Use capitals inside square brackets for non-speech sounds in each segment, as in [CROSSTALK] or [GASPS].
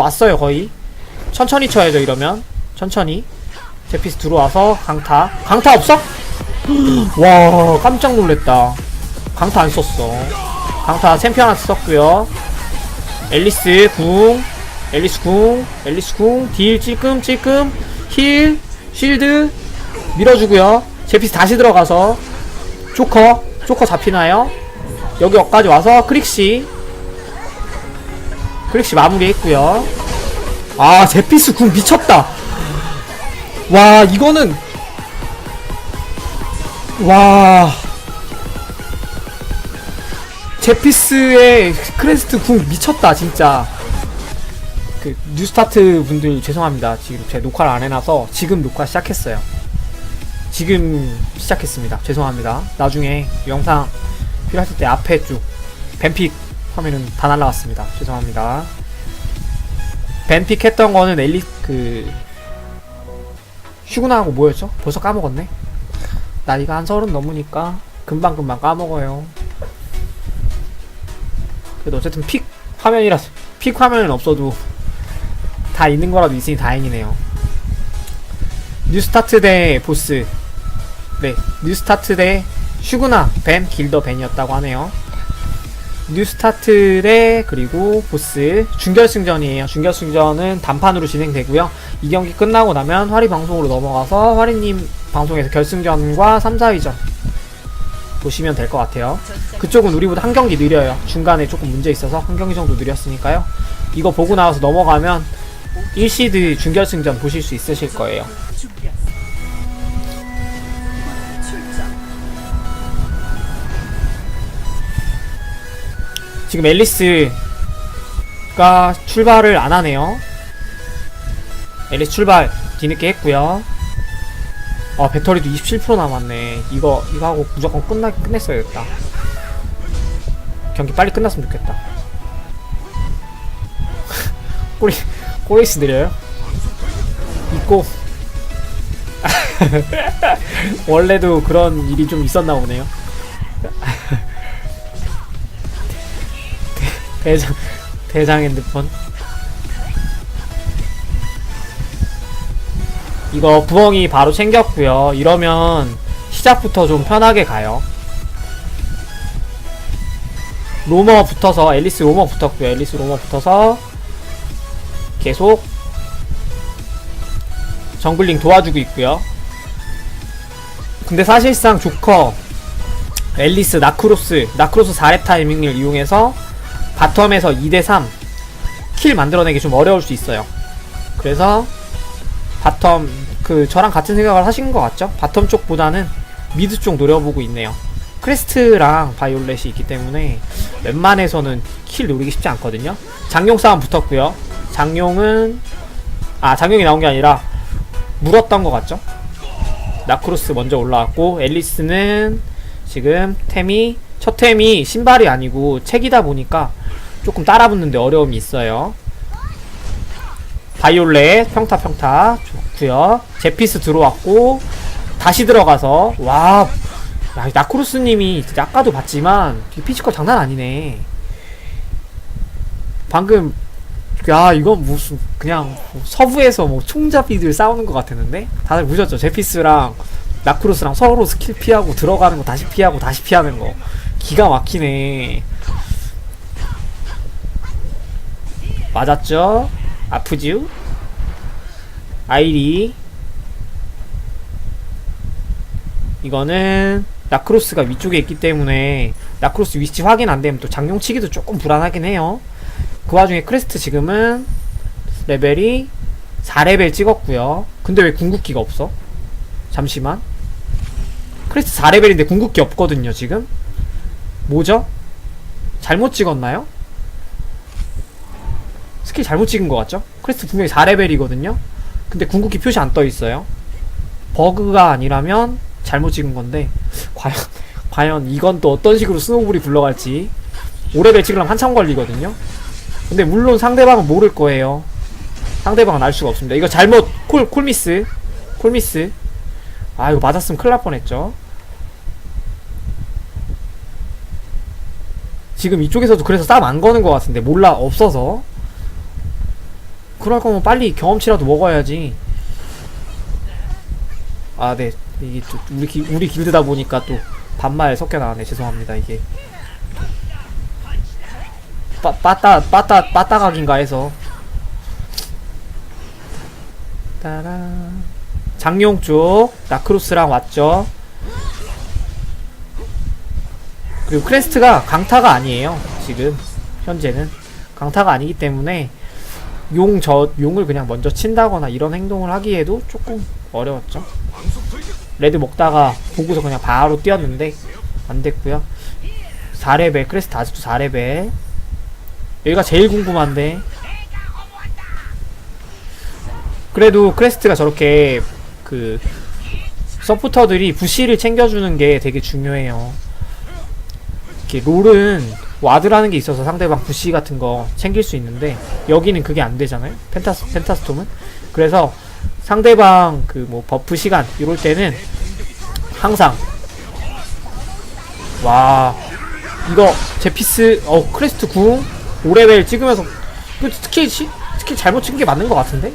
왔어요 거의. 천천히 쳐야죠 이러면. 천천히. 제피스 들어와서 강타. 강타 없어? [GASPS] 와 깜짝 놀랬다. 강타 안 썼어. 강타 챔피언 한테 썼고요. 앨리스 궁. 앨리스 궁. 앨리스 궁딜 찔끔 찔끔. 힐 쉴드. 밀어주고요. 제피스 다시 들어가서 조커. 조커 잡히나요? 여기 여기까지 와서 크릭시 크릭시 마무리했고요. 아 제피스 궁 미쳤다. 와 이거는. 와. 제피스의 크레스트 궁 미쳤다 진짜. 그 뉴스타트 분들 죄송합니다. 지금 제 녹화를 안 해놔서 지금 녹화 시작했어요. 지금 시작했습니다. 죄송합니다. 나중에 영상 필요하실 때 앞에 쭉 벤픽 화면은 다 날라갔습니다. 죄송합니다. 벤픽 했던 거는 엘리 그 슈구나하고 뭐였죠? 벌써 까먹었네? 나이가 한 서른 넘으니까 금방 금방 까먹어요. 그래도 어쨌든 픽 화면이라서 픽 화면은 없어도 다 있는 거라도 있으니 다행이네요. 뉴스타트 대 보스. 네 뉴스타트 대 슈구나 벤 길더 벤이었다고 하네요 뉴스타트 대 그리고 보스 준결승전이에요. 준결승전은 단판으로 진행되고요. 이 경기 끝나고 나면 화리 방송으로 넘어가서 화리님 방송에서 결승전과 3, 4위전 보시면 될 것 같아요. 그쪽은 우리보다 한 경기 느려요. 중간에 조금 문제 있어서 한 경기 정도 느렸으니까요. 이거 보고 나와서 넘어가면 1시드 준결승전 보실 수 있으실 거예요 지금 앨리스가 출발을 안 하네요. 앨리스 출발 뒤늦게 했고요. 아 배터리도 27% 남았네. 이거 이거 하고 무조건 끝나 끝냈어야겠다. 경기 빨리 끝났으면 좋겠다. [LAUGHS] 꼬리 꼬리스 느려요? 있고 [LAUGHS] 원래도 그런 일이 좀 있었나 보네요. [LAUGHS] 대장 대장 핸드폰 이거 부엉이 바로 챙겼고요. 이러면 시작부터 좀 편하게 가요. 로머 붙어서 앨리스 로머 붙었고요. 앨리스 로머 붙어서 계속 정글링 도와주고 있고요. 근데 사실상 조커 앨리스 나크로스 나크로스 4렙 타이밍을 이용해서 바텀에서 2대3 킬 만들어내기 좀 어려울 수 있어요. 그래서 바텀 그 저랑 같은 생각을 하신 것 같죠? 바텀 쪽보다는 미드 쪽 노려보고 있네요. 크레스트랑 바이올렛이 있기 때문에 웬만해서는 킬 노리기 쉽지 않거든요. 장용 싸움 붙었고요. 장용은 아 장용이 나온 게 아니라 물었던 것 같죠? 나크로스 먼저 올라왔고 앨리스는 지금 템이 첫 템이 신발이 아니고 책이다 보니까 조금 따라붙는데 어려움이 있어요. 바이올렛 평타 평타 좋고요. 제피스 들어왔고 다시 들어가서 와 야, 나크로스님이 진짜 아까도 봤지만 이 피지컬 장난 아니네. 방금 야 이건 무슨 그냥 서부에서 뭐 총잡이들 싸우는 것 같았는데 다들 보셨죠? 제피스랑 나크로스랑 서로 스킬 피하고 들어가는 거 다시 피하고 다시 피하는 거 기가 막히네. 맞았죠? 아프지요? 아이리 이거는 나크로스가 위쪽에 있기 때문에 나크로스 위치 확인 안 되면 또 장용치기도 조금 불안하긴 해요. 그 와중에 크레스트 지금은 레벨이 4레벨 찍었고요. 근데 왜 궁극기가 없어? 잠시만. 크레스트 4레벨인데 궁극기 없거든요, 지금. 뭐죠? 잘못 찍었나요? 스킬 잘못 찍은 것 같죠? 크레스트 분명히 4레벨이거든요? 근데 궁극기 표시 안 떠 있어요. 버그가 아니라면 잘못 찍은 건데, [LAUGHS] 과연, 과연 이건 또 어떤 식으로 스노우볼이 굴러갈지. 5레벨 찍으려면 한참 걸리거든요? 근데 물론 상대방은 모를 거예요. 상대방은 알 수가 없습니다. 이거 잘못, 콜, 콜미스. 콜미스. 아, 이거 맞았으면 큰일 날 뻔했죠. 지금 이쪽에서도 그래서 싸움 안 거는 것 같은데 몰라 없어서 그럴 거면 빨리 경험치라도 먹어야지. 아, 네. 이게 또 우리 기, 우리 길드다 보니까 또 반말 섞여 나가네. 죄송합니다. 이게 빠 빠따 빠따 빠따각인가 해서. 따라. 장용 쪽 나크로스랑 왔죠. 그리고 크레스트가 강타가 아니에요. 지금 현재는 강타가 아니기 때문에 용 저 용을 그냥 먼저 친다거나 이런 행동을 하기에도 조금 어려웠죠. 레드 먹다가 보고서 그냥 바로 뛰었는데 안 됐고요. 4레벨 크레스트 아직도 4레벨 여기가 제일 궁금한데 그래도 크레스트가 저렇게 그 서포터들이 부시를 챙겨주는 게 되게 중요해요. 이렇게 롤은 와드라는 게 있어서 상대방 부시 같은 거 챙길 수 있는데 여기는 그게 안 되잖아요. 펜타스 펜타스톰은 그래서 상대방 그 뭐 버프 시간 이럴 때는 항상 와 이거 제피스 어 크레스트 궁 5레벨 찍으면서 그 스킬 시, 스킬 잘못 찍은 게 맞는 것 같은데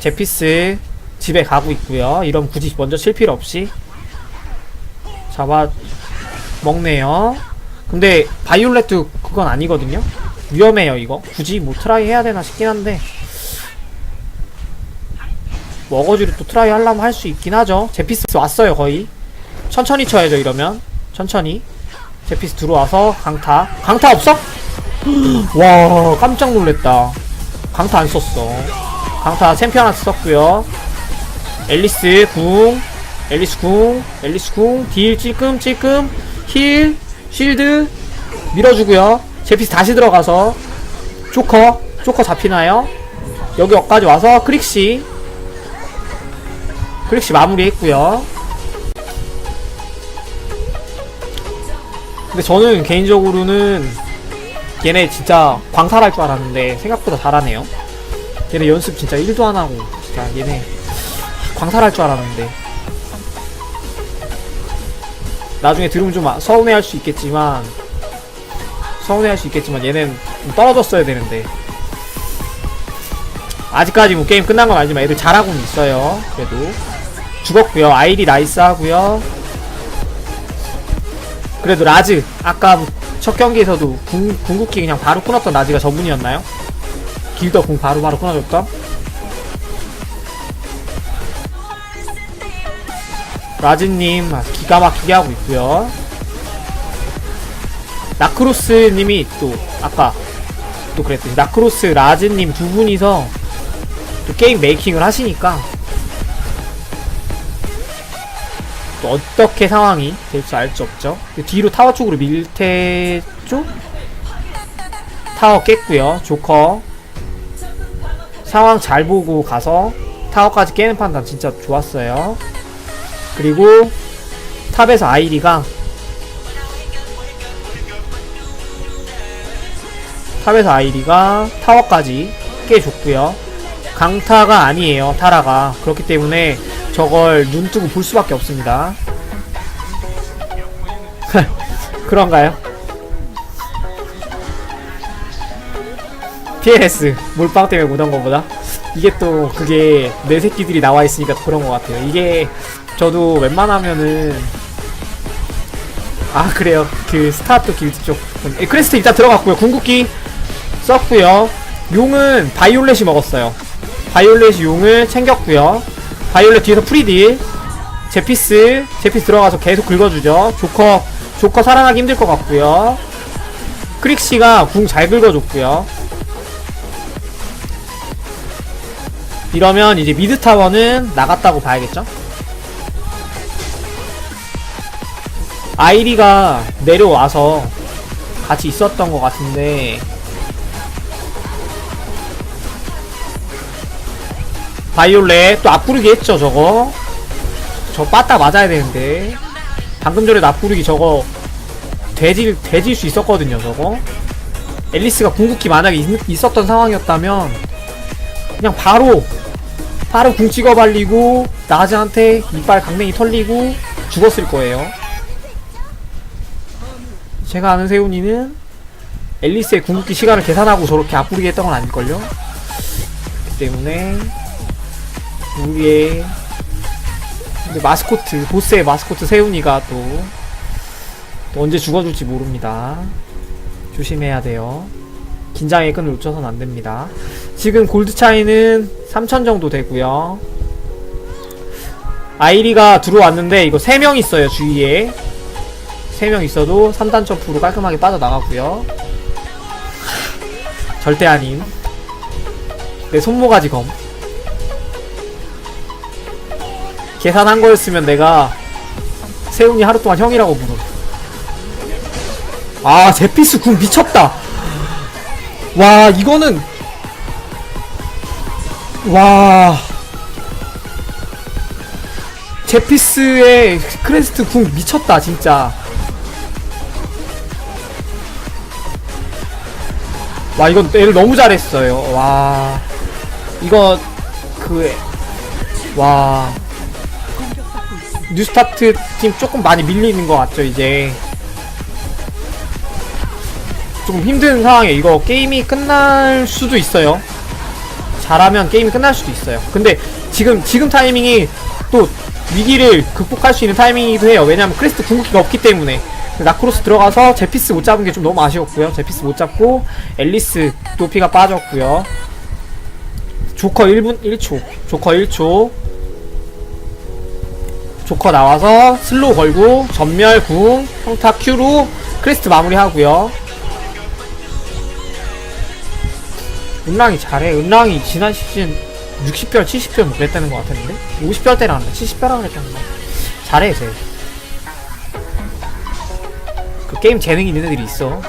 제피스 집에 가고 있고요. 이런 굳이 먼저 칠 필요 없이 잡아 먹네요. 근데 바이올렛도 그건 아니거든요. 위험해요 이거. 굳이 뭐 트라이 해야 되나 싶긴 한데 뭐 어거지로 또 트라이 하려면 할 수 있긴 하죠. 제피스 왔어요 거의. 천천히 쳐야죠 이러면. 천천히. 제피스 들어와서 강타. 강타 없어? [GASPS] 와 깜짝 놀랬다. 강타 안 썼어. 강타 챔피언 한테 썼고요. 앨리스 궁, 앨리스 궁, 앨리스 궁, 딜 찔끔 찔끔, 힐, 쉴드 밀어주고요. 제피스 다시 들어가서 조커, 조커 잡히나요? 여기 여기까지 와서 크릭시, 크릭시 마무리했고요. 근데 저는 개인적으로는 얘네 진짜 광탈할 줄 알았는데 생각보다 잘하네요. 얘네 연습 진짜 1도 안 하고 진짜 얘네 광탈할 줄 알았는데 나중에 들으면 좀 아- 서운해할 수 있겠지만 서운해할 수 있겠지만 얘는 좀 떨어졌어야 되는데. 아직까지 뭐 게임 끝난 건 아니지만 애들 잘하고는 있어요. 그래도. 죽었고요. 아이리 나이스 하고요. 그래도 라즈 아까 첫 경기에서도 궁, 궁극기 그냥 바로 끊었던 라즈가 저분이었나요? 길더 궁 바로바로 끊어줬던 라즈님 아, 기가 막히게 하고 있고요 나크로스님이 또 아까 또 그랬듯이 나크로스 라즈님 두 분이서 또 게임 메이킹을 하시니까 또 어떻게 상황이 될지 알 수 없죠 뒤로 타워 쪽으로 밀테죠? 타워 깼고요 조커 상황 잘 보고 가서 타워까지 깨는 판단 진짜 좋았어요. 그리고 탑에서 아이리가 탑에서 아이리가 타워까지 깨줬고요. 강타가 아니에요. 타라가 그렇기 때문에 저걸 눈 뜨고 볼 수밖에 없습니다. [LAUGHS] 그런가요? PLS 몰빵 때문에 못온 거보다 이게 또 그게 내 새끼들이 나와 있으니까 더 그런 것 같아요. 이게 저도 웬만하면은 아 그래요. 그 스타트 길드 쪽. 에, 크레스트 일단 들어갔고요. 궁극기 썼고요. 용은 바이올렛이 먹었어요. 바이올렛이 용을 챙겼고요. 바이올렛 뒤에서 프리딜. 제피스 제피스 들어가서 계속 긁어주죠. 조커 조커 살아나기 힘들 것 같고요. 크릭시가 궁 잘 긁어줬고요. 이러면 이제 미드 타워는 나갔다고 봐야겠죠? 아이리가 내려와서 같이 있었던 것 같은데. 바이올렛 또 앞구르기 했죠 저거. 저 빠따 맞아야 되는데. 방금 전에 앞구르기 저거 돼질 돼질 수 있었거든요 저거. 앨리스가 궁극기 만약에 있, 있었던 상황이었다면 그냥 바로 바로 궁 찍어 발리고 나즈한테 이빨 강냉이 털리고 죽었을 거예요. 제가 아는 세훈이는 앨리스의 궁극기 시간을 계산하고 저렇게 앞부리게 했던 건 아닐걸요? 그렇기 때문에 우리의 마스코트 보스의 마스코트 세훈이가 또, 또 언제 죽어줄지 모릅니다. 조심해야 돼요. 긴장의 끈을 놓쳐서는 안 됩니다. 지금 골드 차이는 3000 정도 되고요. 아이리가 들어왔는데 이거 3명 있어요 주위에 3명 있어도 3단 점프로 깔끔하게 빠져나가고요. 절대 아님. 내 손모가지 검. 계산한 거였으면 내가 세훈이 하루 동안 형이라고 부르 아 제피스 궁 미쳤다. 와 이거는 와. 제피스의 크레스트 궁 미쳤다 진짜 와 이건 애를 너무 잘했어요. 와. 이거 그와. 뉴스타트 팀 조금 많이 밀리는 것 같죠 이제. 조금 힘든 상황에 이거 게임이 끝날 수도 있어요. 잘하면 게임이 끝날 수도 있어요. 근데 지금 지금 타이밍이 또 위기를 극복할 수 있는 타이밍이기도 해요. 왜냐면 크리스트 궁극기가 없기 때문에 나크로스 들어가서 제피스 못 잡은 게 좀 너무 아쉬웠고요. 제피스 못 잡고 앨리스 도피가 빠졌고요. 조커 1분 1초. 조커 1초. 조커 나와서 슬로우 걸고 전멸 궁 평타 Q로 크리스트 마무리하고요. 은랑이 잘해. 은랑이 지난 시즌 60별 70별 뭐 그랬다는 것 같았는데? 50별 때라는데 70별이라 그랬다는데 잘해 쟤 그 게임 재능 있는 애들이 있어.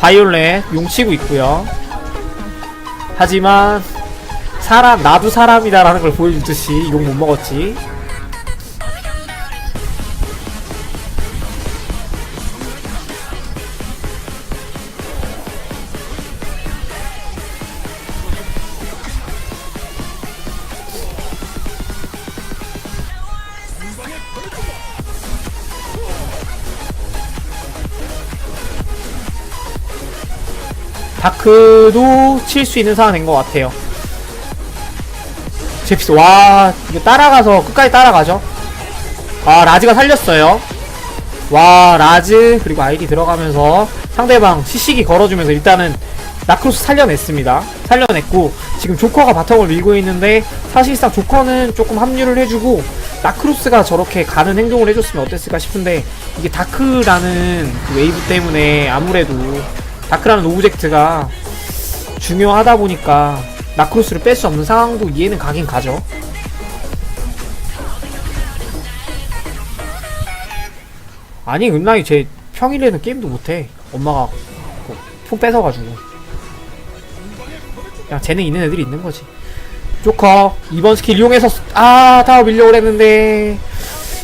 바이올렛 용 치고 있고요. 하지만 사람 나도 사람이다라는 걸 보여주듯이 욕 못 먹었지 다크도 칠 수 있는 상황 된것 같아요. 제피스 와 이거 따라가서 끝까지 따라가죠? 아 라즈가 살렸어요. 와 라즈 그리고 아이디 들어가면서 상대방 시식이 걸어주면서 일단은 나크로스 살려냈습니다. 살려냈고 지금 조커가 바텀을 밀고 있는데 사실상 조커는 조금 합류를 해주고 나크로스가 저렇게 가는 행동을 해줬으면 어땠을까 싶은데 이게 다크라는 그 웨이브 때문에 아무래도 다크라는 오브젝트가 중요하다 보니까 나크로스를 뺄 수 없는 상황도 이해는 가긴 가죠. 아니 은랑이 제 평일에는 게임도 못해. 엄마가 그폰 뺏어가지고. 그냥 재능 있는 애들이 있는 거지. 조커 이번 스킬 이용해서 스- 아 밀려고 그랬는데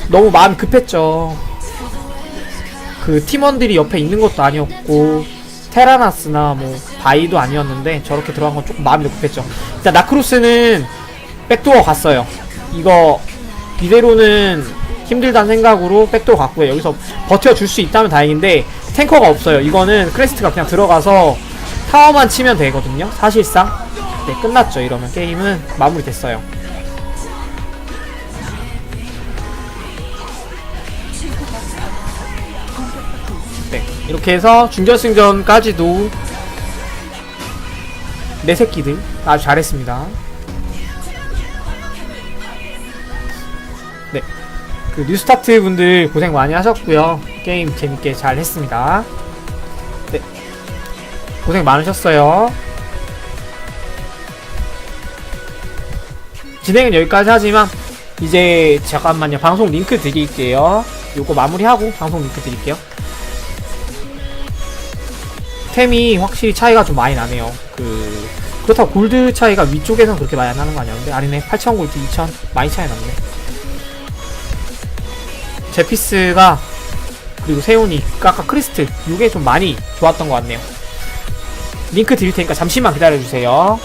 너무 마음 급했죠. 그 팀원들이 옆에 있는 것도 아니었고 테라나스나 뭐 바이도 아니었는데 저렇게 들어간 건 조금 마음이 급했죠. 일단 나크로스는 백도어 갔어요. 이거 이대로는 힘들다는 생각으로 백도어 갔고요. 여기서 버텨줄 수 있다면 다행인데 탱커가 없어요. 이거는 크레스트가 그냥 들어가서 타워만 치면 되거든요. 사실상 네 끝났죠. 이러면 게임은 마무리됐어요. 이렇게 해서 준결승전까지도 내 새끼들 아주 잘했습니다. 네. 그 뉴스타트 분들 고생 많이 하셨고요. 게임 재밌게 잘 했습니다. 네. 고생 많으셨어요. 진행은 여기까지 하지만 이제 잠깐만요. 방송 링크 드릴게요. 요거 마무리하고 방송 링크 드릴게요. 템이 확실히 차이가 좀 많이 나네요. 그 그렇다고 골드 차이가 위쪽에선 그렇게 많이 안 나는 거 아니었는데 아니네 8,000 골드 2,000 많이 차이 났네. 제피스가 그리고 세훈이 그 아까 크리스트 이게 좀 많이 좋았던 것 같네요. 링크 드릴 테니까 잠시만 기다려주세요.